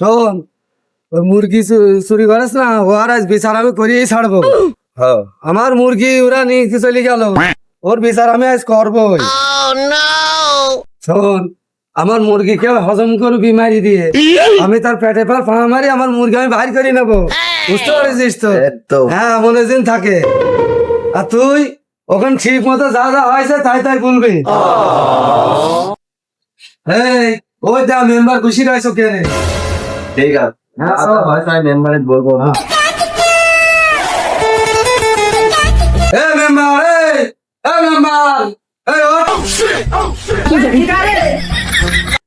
শোন ওই মুরগি চুরি করিস না ওর আজ বিচার আমি করিয়েই ছাড়বো। আমার মুরগি ওরা নিয়ে চলে গেল ওর বিচার আমি আজ করবোই। শোন আমার মুরগিকে হজম করবি মারি দিয়ে আমি তার পেটে পর পা মারি আমার মুরগি আমি বাইর করে নেব। বুঝতে পারছিস তো? হ্যাঁ মনে দিন থাকে। আর তুই ওখানে ঠিক মতো যা যা হয়েছে তাই তাই বলবি। এই ওই দা মেম্বার খুশি রয়েছ কে ঠিক আছে। হ্যাঁ, হয়তো মেম্বারে বলব। না এ মেম্বার এ মেম্বার এই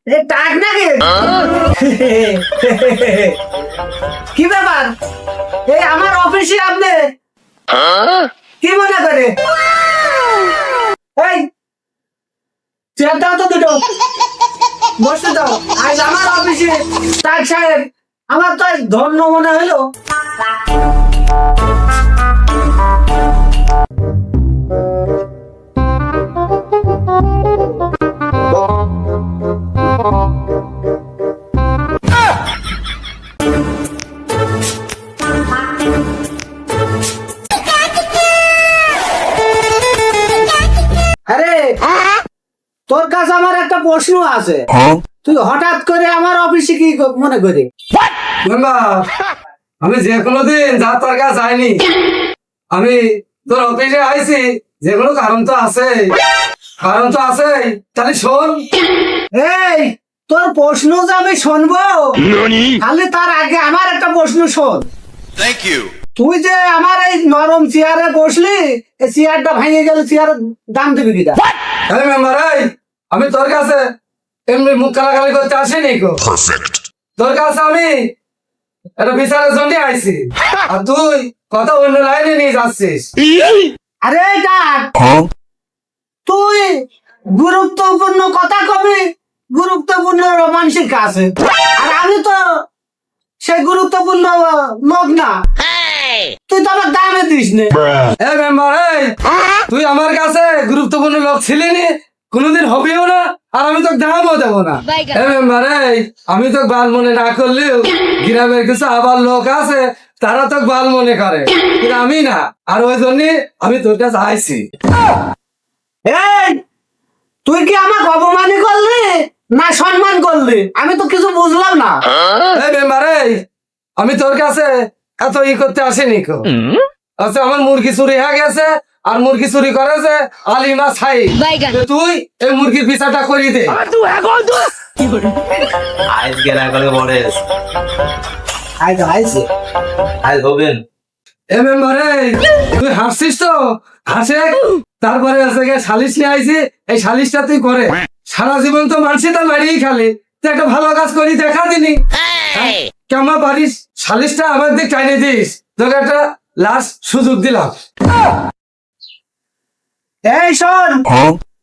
ওঠ টাক কি? ব্যাপার? এই আমার অফিসে আপনি? কি মনে করে? এই চেয়ার দাও তো দুটো। বসতে দাও। আজ আমার অফিসে টাক সাহেব, আমার তো ধন্য মনে হলো। তোর কাছে আমার একটা প্রশ্ন আছে। তুই হঠাৎ করে আমার অফিসে কি মনে করি? আমি যে কোনো দিন যা তোর কাছে যাইনি আমি তোর অফিসে আইছি যে কোনো কারণ তো আছে। কারণ তো আছে তাহলে শোন। এই তোর প্রশ্ন যে আমি শুনব খালি তার আগে আমার একটা প্রশ্ন শোন। Thank you. তুই যে আমার এই নরম চেয়ারে বসলি এই চেয়ারটা ভেঙে গেল চেয়ারের দাম দিবি কিনা হ্যাঁ মেম্বার এই আমি তোর কাছে এমনি মুখ কালাকালি করতে আসিনি গো। তোর কাছে আমি একটা বিচারের জন্য আইছি। আর তুই কথা অন্য লাইনে নিয়ে যাচ্ছিস। আরে ডাক। তুই গুরুত্বপূর্ণ কথা কবি গুরুত্বপূর্ণ মানসিক আছে আর আমি তো সে গুরুত্বপূর্ণ মগ্না। না তুই তো আমার দামে দিস নে। মেম্বার তুই আমার কাছে গুরুত্বপূর্ণ লোক ছিলেনি কোনোদিন হবেও না। আর আমি তোকে দামও দেবো না। এই আমি তো বাল মনে না করলেও গ্রামের কিছু আবার লোক আছে তারা তো বাল মনে করে। কিন্তু আমি না। আর ওই জন্য আমি তোর কাছে আইছি। তুই কি আমাকে অপমানি করলি না সম্মান করলি? আমি তো কিছু বুঝলাম না। এই মেম্বার আমি তোর কাছে এত ই করতে আসিনি কো। আচ্ছা আমার মুরগি চুরি হয়ে গেছে আর মুরগি চুরি করেছে আলিমা ছাই। তুই এই মুরগির বিচারটা করি দে। আইস গেলা করে বলে আইছে আইছে আইস হবেন এ মেম্বার তুই হাসছিস তো? হাসে তারপরে আছে নিয়ে আইছি। এই সালিশটা তুই করে। সারা জীবন তো মানছি তো মারিয়েই খালি। তুই একটা ভালো কাজ করি দেখা দিনি। হ্যাঁ? কেমন পারিস? সালিশটা আমার দিক টাইনে দিস। তোকে একটা লাস্ট সুযোগ দিলাম। এই শোন।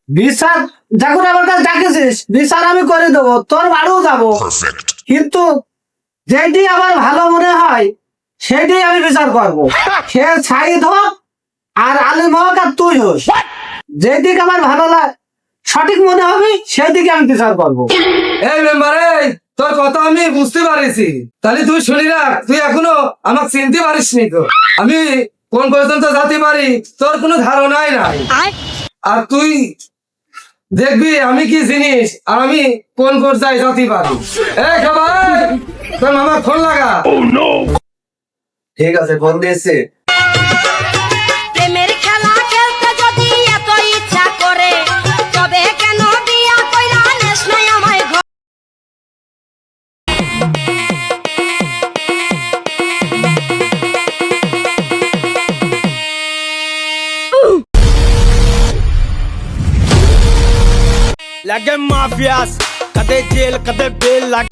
বিচার যখন আমার কাছে ডাকেছিস? বিচার আমি করে দেবো তোর বাড়িও যাব। কিন্তু যেটি আমার ভালো মনে হয় সেটি আমি বিচার করব। সে সাইদ হোক আর আলিম হোক আর তুই হোস। যেদিক আমার ভালো লাগে সঠিক মনে হবে সেদিকে আমি বিচার করব। এই মেম্বার এই তোর কথা আমি বুঝতে পারিছি। তাহলে তুই শুনি রাখ তুই এখনও আমাকে চিনতে পারিস নি তো। আমি কোন পর্যন্ত যাতে পারি তোর কোনো ধারণাই নাই। আর তুই দেখবি আমি কি জিনিস আর আমি কোন পর্যায়ে জানতে পারি এ খাবার! তোর মামা ফোন লাগা। ঠিক আছে ফোন দিয়েছে। ਲੱਗੇ ਮਾਫੀਆਸ ਕਦੇ ਜੇਲ ਕਦੇ ਬੇਲ ਲੱਗ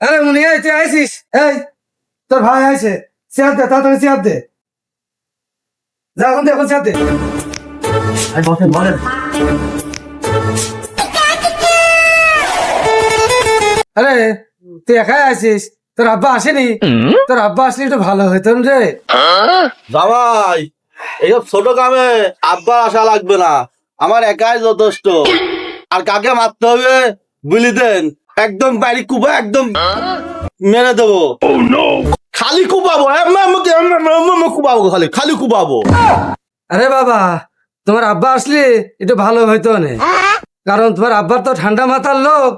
like. এই তুই আইসিস এই তোর ভাই আইছে। চেয়ার দে তাড়াতাড়ি চেয়ার দে। যা এখন দে এখন চেয়ার দে। বসেন বলেন আরে তুই একাই আছিস তোর আব্বা আসেনি? তোর আব্বা আসলে একটু ভালো হইতো রে। জামাই এইসব ছোট কামে আব্বা আসা লাগবে না। আমার একাই যথেষ্ট। আর কাকে মারতে হবে বলি দেন। একদম বাড়ি কুবা একদম মেরে দেবো। খালি কুবাবো কুবাবো খালি খালি কুবাবো। আরে বাবা তোমার আব্বা আসলে একটু ভালো হইতো না। কারণ তোমার আব্বার তো ঠান্ডা মাথার লোক।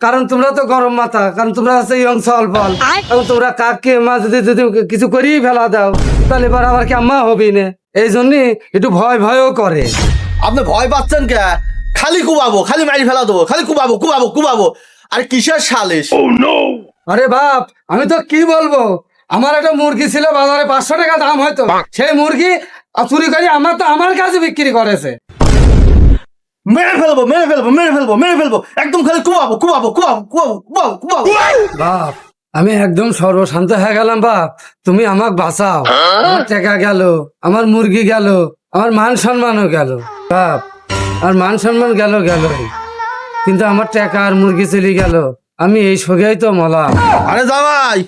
কারণ তোমরা তো গরম মাথা কারণ তোমরা আছে ইয়ং সল বল এবং তোমরা কাককে মা যদি যদি কিছু করিয়ে ফেলা দাও তাহলে এবার আবার কি আম্মা হবি না। এই জন্য একটু ভয় ভয়ও করে। আপনি ভয় পাচ্ছেন কে? খালি কুবাবো খালি মারি ফেলা দেবো খালি কুবাবো কুবাবো কুবাবো। আর কিসের সালিশ? আরে বাপ আমি তো কি বলব? আমার একটা মুরগি ছিল বাজারে পাঁচশো টাকা দাম হয়তো। সেই মুরগি চুরি করে আমার তো আমার কাছে বিক্রি করেছে। মেরে ফেলব মেরে ফেলব মেরে ফেলব মেরে ফেলব। একদম খালি কুবাবো কুবাবো কুবাবো কুবাবো কুবাবো কুবাবো বাপ আমি একদম সর্বশান্ত হয়ে গেলাম বাপ। তুমি আমাকে বাঁচাও। আমার টাকা গেল আমার মুরগি গেল আমার মান সম্মানও গেল। বাপ আর মান সম্মান গেল গেল কিন্তু আমার টাকা আর মুরগি চলে গেল। আমি এই সগেই তো মলা আরে জামাই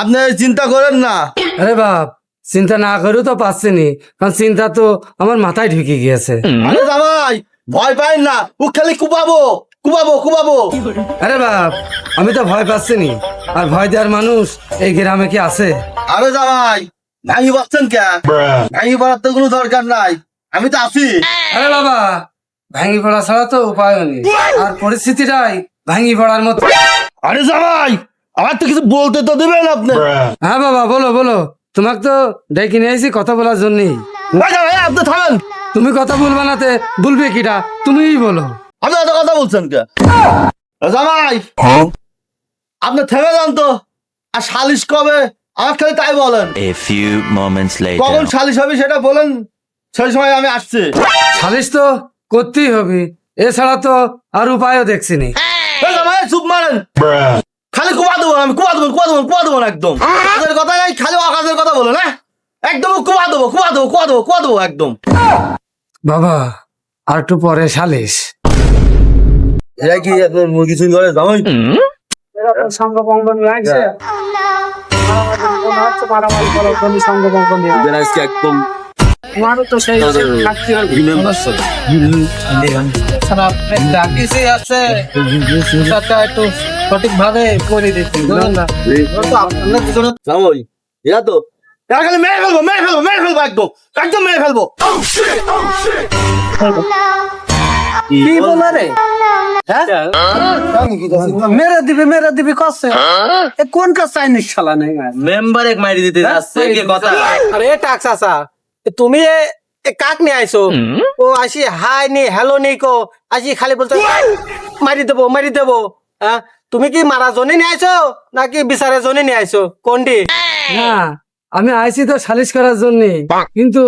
আপনি চিন্তা করেন না। আরে বাপ চিন্তা না করেও তো পাচ্ছি নি কারণ চিন্তা তো আমার মাথায় ঢুকে গিয়েছে। আরে জামাই ভয় পাই না ও খালি কুবাবো কুবাবো কুবাবো। আরে বাপ আমি তো ভয় পাচ্ছি নি আর ভয় দেওয়ার মানুষ এই গ্রামে কি আছে? আরে জামাই ভাঙি পাচ্ছেন কে? ভাঙি পাড়ার তো কোনো দরকার নাই আমি তো আছি। আরে বাবা ভাঙি পড়া ছাড়া তো উপায় নেই। আর পরিস্থিতিটাই ভাঙি পড়ার মতো। আরে জামাই আমার তো কিছু বলতে তো দেবেন আপনি। হ্যাঁ বাবা বলো বলো। তোমাকে তো ডেকে নিয়ে এসেছি কথা বলার জন্যই। আপনি থামেন। তুমি কথা বলবা না তে বলবে কিটা? তুমিই বলো। আপনি এত কথা বলছেন কে? জামাই আপনি থেমে যান তো। আর সালিশ কবে? আমার খালি তাই বলেন। A few moments later. কখন সালিশ হবে সেটা বলেন। সেই সময় আমি আসছি। সালিশ তো করতেই হবে। এছাড়া তো আর উপায়ও দেখছি নি। চুপ মারেন। খালি কুবা দেবো আমি কুবা দেবো কুবা দেবো কুবা দেবো না একদম। আকাশের কথা নাই খালি আকাশের কথা বলো না? একদম কুবা দেবো কুবা দেবো কুবা দেবো কুবা দেবো একদম। বাবা আর একটু পরে সালিশ। এটা কি আপনার মুরগি চুরি করে জামাই? সংগভঙ্গ নিয়ে আসছে। মারামারি করার জন্য সংগভঙ্গ নিয়ে আসছে। একদম আমারও তো সেই শাস্তি হবে। খারাপ আছে সেটা একটু সঠিক করে দিচ্ছি বুঝলেন না তো আপনারা দুজনে জামাই এরা তো এরা খালি মেরে ফেলব মেরে ফেলব মেরে ফেলব একদম। একদম মেরে ফেলব। কি বলে? রে হ্যাঁ? মেরে দিবি মেরে দিবি এ কোন কাজ চাইনিস শালা? নেই মেম্বারে মারি দিতে যাচ্ছে কি কথা? আরে টাক্স আসা তুমি কাক নিয়ে আইছো? ও আসি হাই নি হ্যালো নি কো। আসি খালি বলছো মারি দেবো মারি দেবো। হ্যাঁ তুমি কি মারা জনে নিয়ে আইছো নাকি বিচারে জনে নিয়ে আইছো? কোনটি না আমি আইছি তো সালিশ করার জন্য। কিন্তু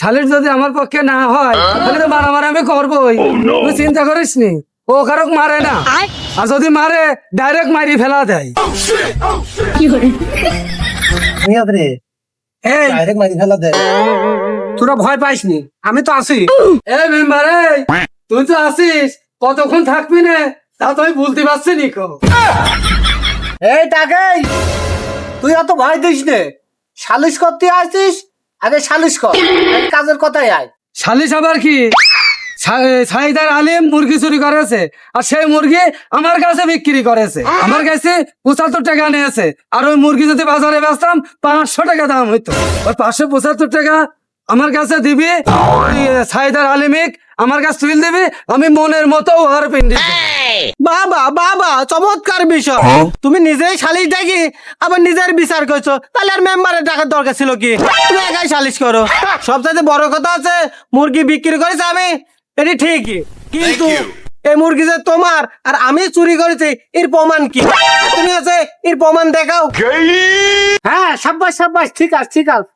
সালিশ যদি আমার পক্ষে না হয় তাহলে তো মারামারি আমি করবোই। তুই চিন্তা করিস নি ও কারক মারে না। আর যদি মারে ডাইরেক্ট মারি ফেলা দেয়। তোরা ভয় পাইসনি? আমি তো আছি। এ মেম্বার এই। তুই তো আসিস কতক্ষণ থাকবি না? তা তো আমি বলতে পারছি নি কো। এই টাকাই তুই অত ভয় দিস নে। সালিশ করতে আসিস? আগে সালিশ কর। কাজের কথাই আয়। সালিশ আবার কি? সাইদার আলিম মুরগি চুরি করেছে। আর সেই মুরগি আমার কাছে বিক্রি করেছে। আমার কাছে পঁচাত্তর টাকা নিয়েছে। আর ওই মুরগি যদি বাজারে বেচতাম পাঁচশো টাকা দাম হইতো। ওই পাঁচশো পঁচাত্তর টাকা আমার কাছে দিবি সাইদার আলিমিক আমার কাছে তুলে দিবি আমি মনের মতো ওর পিন্ডি বাবা বাবা চমৎকার বিষয়। তুমি নিজেই সালিশ দেখি আবার নিজের বিচার করছ। তাহলে আর মেম্বারের টাকার দরকার ছিল কি? তুমি একাই সালিশ করো। সবচাইতে বড় কথা আছে মুরগি বিক্রি করেছে আমি। এটি ঠিকই কিন্তু এই মুরগি যে তোমার আর আমি চুরি করেছি এর প্রমাণ কি? তুমি আছে এর প্রমাণ দেখাও। হ্যাঁ সাব্বাস সাব্বাস ঠিক আছে ঠিক আছে।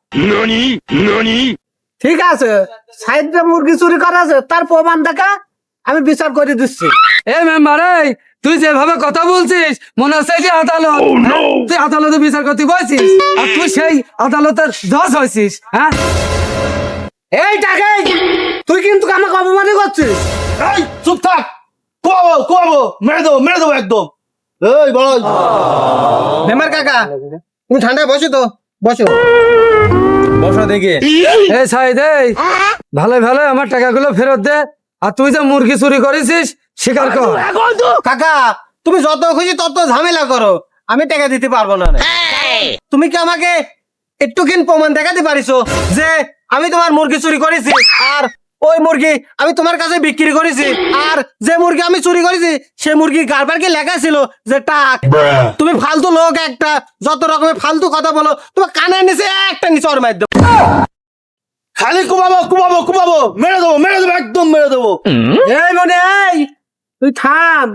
ঠিক আছে সাইডে মুরগি চুরি করা আছে তার প্রমাণ দেখা আমি বিচার করে দিচ্ছি। এ মেম্বার এই তুই যেভাবে কথা বলছিস মনে হচ্ছে যে আদালত। হ্যাঁ? তুই আদালতে বিচার করতে বলছিস আর তুই সেই আদালতের জজ হয়েছিস হ্যাঁ? এই টাকে! তুই কিন্তু আমাকে অপমান করছিস। এই চুপ থাক। কুয়াবো কুয়াবো। মেরে দেবো মেরে দেবো একদম। এই বড় মেম্বার কাকা তুমি ঠান্ডায় বসো তো। বসো। বসো দেখি। এই সাইদ এই। ভালো ভালো আমার টাকাগুলো ফেরত দে। আর তুই যে মুরগি চুরি করেছিস স্বীকার কর। কাকা তুমি যত খুশি তত ঝামেলা করো। আমি টাকা দিতে পারব না। তুমি কি আমাকে একটুকিন প্রমাণ দেখাতে পারিছো যে আমি তোমার মুরগি চুরি করেছি? আর ওই মুরগি আমি তোমার কাছে বিক্রি করেছি। আর যে মুরগি আমি চুরি করেছি সে মুরগি গারবারকে লেখা ছিল যে টাক। তুমি ফালতু লোক একটা যত রকমের ফালতু কথা বলো তোমার কানের নিচে একটা নিচে ওর মাধ্যম খালি কুমাবো কুমাবো কুমাবো মেরে দেবো মেরে দেবো একদম মেরে দেবো। এই মনে এই তুই থাম।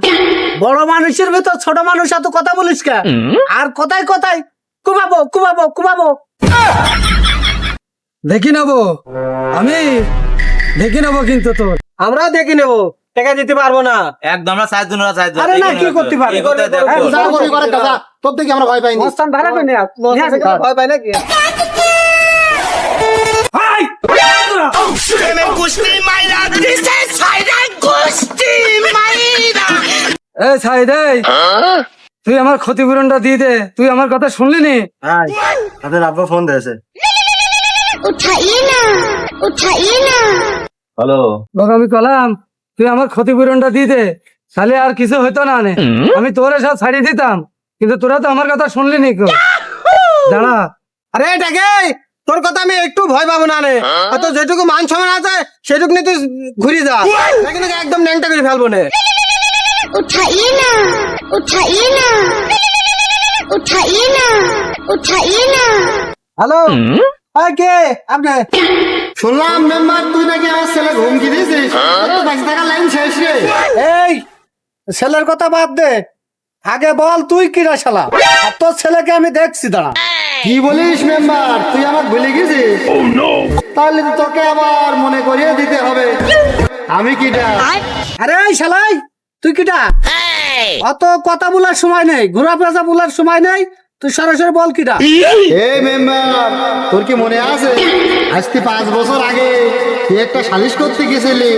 বড় মানুষের ভেতর ছোট মানুষ এত কথা বলিস কে? আর কোথায় কোথায় কুমাবো কুমাবো কুমাবো। দেখি নেব। আমি দেখি নেব কিন্তু তোর। আমরা দেখে নেব। টাকা দিতে পারব না। একদম আমরা সাহায্য না সাহায্য আরে না, কি করতে পারে? তোর থেকে আমরা ভয় পাইনি। মস্তান ভাড়া করে? ভয় এই তুই আমার ক্ষতিপূরণটা দিয়ে দে। তুই আমার কথা শুনলি নি? আপনার আব্বা ফোন দিয়েছে। না। হ্যালো। বাবা আমি কলাম তুই আমার ক্ষতিপূরণটা দিয়ে দে তাহলে আর কিছু হতো না নে। আমি তোরে সব ছাড়িয়ে দিতাম কিন্তু তোরা তো আমার কথা শুনলি নি দাঁড়া। আরে টাকে তোর কথা আমি একটু ভয় পাবো না রে আর তোর যেটুকু মান সম্মান আছে সেটুকু নিয়ে তুই ঘুরে যা। না কিন্তু একদম ন্যাংটা করে ফেলব না। না না। না না। হ্যালো? কে আপনি শুনলাম মেম্বার তুই নাকি আমার ছেলে হুমকি দিয়েছিস? তোর পাঁচ টাকা লাইন শেষ রে। এই ছেলের কথা বাদ দে। আগে বল তুই কি রে শালা? আর তোর ছেলেকে আমি দেখছি দাঁড়া। কি বলিস মেম্বার? তুই আমার ভুলে গেছিস? তাহলে তোকে আবার মনে করিয়ে দিতে হবে। আমি কিটা? আরে শালাই তুই কিটা? অত কথা বলার সময় নেই ঘোরা পেঁচা বলার সময় নেই তুই সরাসরি বল কিটা এই মেম্বার তোর কি মনে আছে? আজকে পাঁচ বছর আগে তুই একটা সালিশ করতে গেছিলি।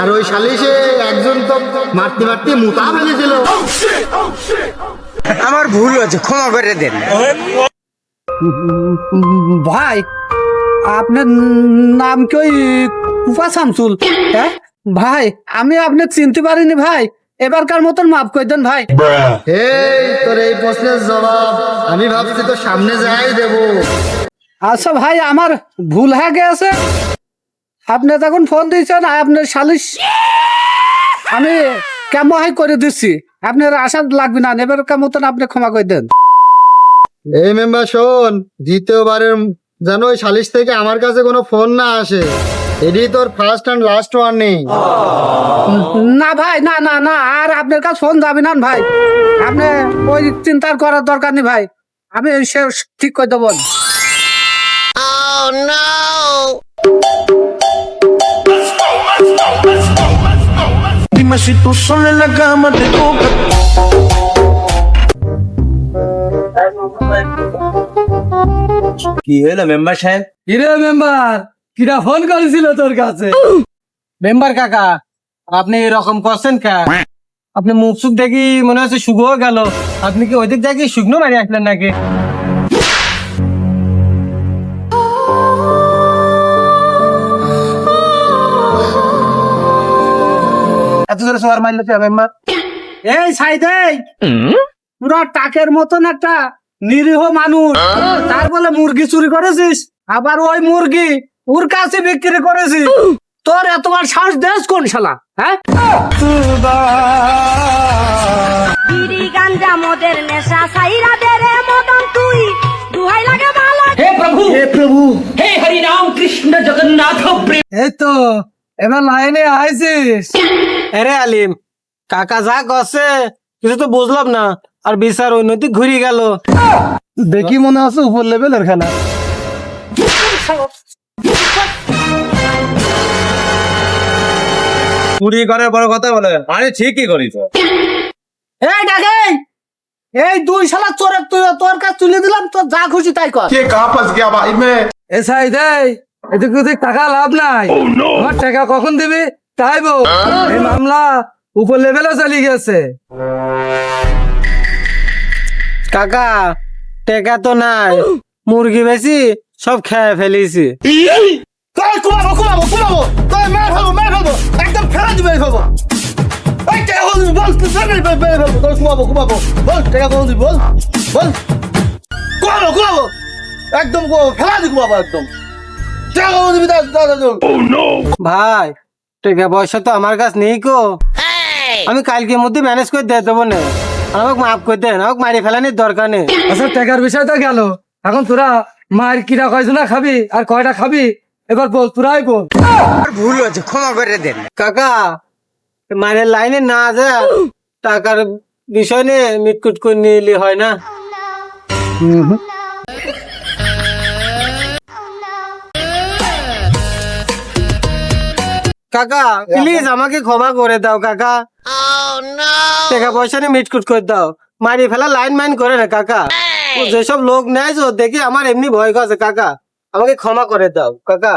আর ওই সালিশে একজন তো মারতে মারতে মুতা ফেলেছিল। আমার ভুল হয়েছে ক্ষমা করে দেন। ভাই আপনার নাম কি ওই কুফা শামসুল? হ্যাঁ? ভাই আমি আপনার চিনতে পারিনি ভাই। এবারকার মতন মাফ করে দেন ভাই। এই তোর এই প্রশ্নের জবাব আমি ভাবছি তো সামনে যাই দেবো। আচ্ছা ভাই আমার ভুল হয়ে গেছে। আপনি তখন ফোন দিয়েছেন আপনার সালিশ। আমি কেমন করে দিচ্ছি। আপনার আশা লাগবে না এবারকার মতন আপনি ক্ষমা করে দেন। এই মেম্বার শোন দ্বিতীয়বারের যেন ওই সালিশ থেকে আমার কাছে কোনো ফোন না আসে। এটি তোর ফার্স্ট অ্যান্ড লাস্ট ওয়ার্নিং না ভাই না না না আর আপনার কাছে ফোন যাবে না ভাই। আপনি ওই চিন্তার করার দরকার নেই ভাই। আমি সে ঠিক করে দেবো। Dime si tú sola en la cama te toca. কি হলো মেম্বার সাহেব? কিরে মেম্বার কিরা ফোন করেছিল তোর কাছে? মেম্বার কাকা আপনি এরকম করছেন কা? আপনি মুখ সুখ দেখি মনে হচ্ছে শুকো গেল। আপনি কি ওই দিক দেখি শুকনো মারি আসলেন নাকি? এত জোরে সবার মারলে মেম্বার? এই সাইদ পুরো টাকের মতন একটা নিরীহ মানুষ। তার বলে মুরগি চুরি করেছিস? আবার ওই মুরগি ওর কাছে বিক্রি করেছিস তোর এতবার সাহস দেশ কোন শালা হ্যাঁ? গাঞ্জা মদের নেশা সাইরা দে রে মদন তুই। দুহাই লাগে ভালো এই তো এবার লাইনে আইছিস আরে আলিম কাকা যা গছে কিছু তো বুঝলাম না আর বিচার উন্নতি ঘুরে গেল। দেখি মনে আছে উপর লেভেলের খেলা চুরি করে বড় কথা বলে। আরে ঠিকই করিস এই ডাকে এই দুই শালা চোরের তুই তোর কাছে তুলে দিলাম তোর যা খুশি তাই কর। কে কাহা গিয়া ভাই মে এসাই দেই এদিকে ওদিক টাকা লাভ নাই। oh, আমার টাকা কখন দিবি? তাই বো এই মামলা উপর লেভেলও চলে গেছে। কাকা টেকা তো নাই। মুরগি বেশি সব খেয়ে ফেলিছি। তোর কুমাবো কুমাবো কুমাবো তোর মেরে ফেলব মেরে ফেলব। একদম ফেলে দিবে ফেলব এই টাকা কখন দিবি বল তুই মেরে ফেলব তোর কুমাবো কুমাবো বল টাকা কখন দিবি বল বল। কুমাবো কুমাবো একদম ফেলা দি কুমাবো একদম। টাকা কখন দিবি দাদা দাদা ভাই টাকা পয়সা তো আমার কাছে নেই কো আমি কালকের মধ্যে ম্যানেজ করে দিয়ে দেবো না। আমাকে মাফ করে দেন আমাকে মারি ফেলানির দরকার নেই। আচ্ছা টাকার বিষয় তো গেল। এখন তোরা মায়ের কিরা কয়জনা খাবি? আর কয়টা খাবি? এবার বল তোরাই বল। ভুল হয়েছে ক্ষমা করে দেন। কাকা মায়ের লাইনে না যা টাকার বিষয় নিয়ে মিটকুট করে নিলে হয় না। কাকা প্লিজ আমাকে ক্ষমা করে দাও কাকা। টাকা পয়সা নিয়ে মিটকুট করে দাও। মারি ফেলা লাইন মাইন করে না কাকা। ও যেসব লোক নেয় যে, দেখি আমার এমনি ভয় করছে কাকা আমাকে ক্ষমা করে দাও কাকা কাকা